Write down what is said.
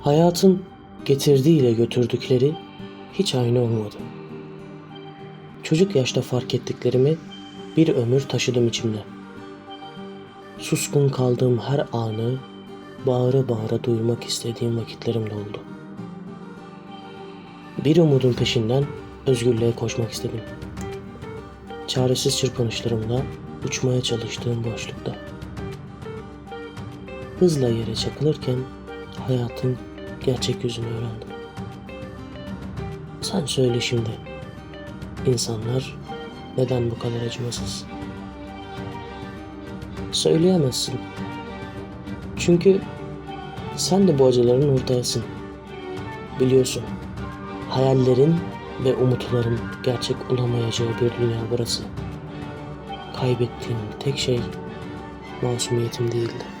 Hayatın getirdiğiyle götürdükleri hiç aynı olmadı. Çocuk yaşta fark ettiklerimi bir ömür taşıdım içimde. Suskun kaldığım her anı bağıra bağıra duymak istediğim vakitlerim de oldu. Bir umudun peşinden özgürlüğe koşmak istedim. Çaresiz çırpınışlarımla uçmaya çalıştığım boşlukta. Hızla yere çakılırken hayatın gerçek yüzünü öğrendim. Sen söyle şimdi. İnsanlar neden bu kadar acımasız? Söyleyemezsin. Çünkü sen de bu acıların ortağısın. Biliyorsun. Hayallerin ve umutların gerçek olamayacağı bir dünya burası. Kaybettiğim tek şey masumiyetim değildi.